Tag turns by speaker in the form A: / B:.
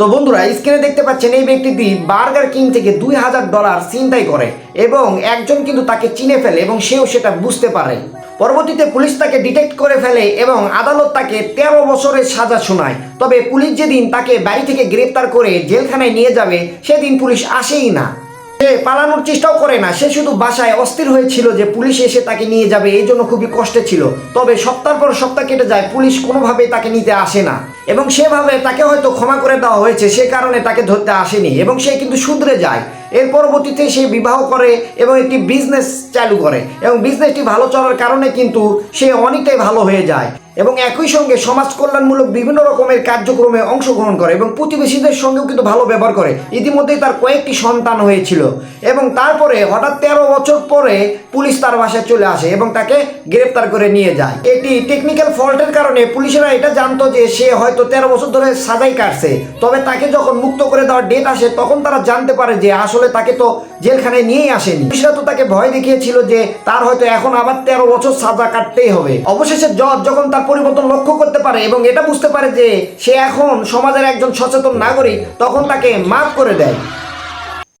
A: তো বন্ধুরা, স্ক্রিনে দেখতে পাচ্ছেন এই ব্যক্তিটি বার্গার কিং থেকে দুই হাজার ডলার চিন্তাই করে এবং একজন কিন্তু তাকে চিনে ফেলে এবং সেও সেটা বুঝতে পারে। পরবর্তীতে পুলিশ তাকে ডিটেক্ট করে ফেলে এবং আদালত তাকে তেরো বছরের সাজা শোনায়। তবে পুলিশ যেদিন তাকে বাড়ি থেকে গ্রেপ্তার করে জেলখানায় নিয়ে যাবে, সেদিন পুলিশ আসেই না। সে পালানোর চেষ্টাও করে না, সে শুধু বাসায় অস্থির হয়েছিল যে পুলিশ এসে তাকে নিয়ে যাবে, এই জন্য খুবই কষ্টে ছিল। তবে সপ্তাহ পর সপ্তাহ কেটে যায়, পুলিশ কোনোভাবেই তাকে নিতে আসে না। এবং সেভাবে তাকে হয়তো ক্ষমা করে দেওয়া হয়েছে, সে কারণে তাকে ধরতে আসেনি এবং সে কিন্তু শুধরে যায়। এর পরবর্তীতে সে বিবাহ করে এবং একটি বিজনেস চালু করে। এবং বিজনেসটি ভালো চলার কারণে কিন্তু সে অনেকটাই ভালো হয়ে যায়। এবং একই সঙ্গে সমাজ কল্যাণমূলক বিভিন্ন রকমের কার্যক্রমে অংশগ্রহণ করে এবং প্রতিবেশীদের সঙ্গেও কিন্তু ভালো ব্যবহার করে। ইতিমধ্যেই তার কয়েকটি সন্তান হয়েছিল এবং তারপরে হঠাৎ তেরো বছর পরে পুলিশ তার বাসায় চলে আসে এবং তাকে গ্রেপ্তার করে নিয়ে যায়। এটি টেকনিক্যাল ফল্টের কারণে পুলিশেরা এটা জানতো যে সে হয়তো তেরো বছর ধরে সাজাই কাটছে। তবে তাকে যখন মুক্ত করে দেওয়ার ডেট আসে, তখন তারা জানতে পারে যে আসলে তাকে তো জেলখানায় নিয়েই আসেনি। পুলিশরা তো তাকে ভয় দেখিয়েছিল যে তার হয়তো এখন আবার তেরো বছর সাজা কাটতেই হবে। অবশেষে জজ যখন তার পরিবর্তন লক্ষ্য করতে পারে এবং এটা বুঝতে পারে যে সে এখন সমাজের একজন সচেতন নাগরিক, তখন তাকে মাফ করে দেয়।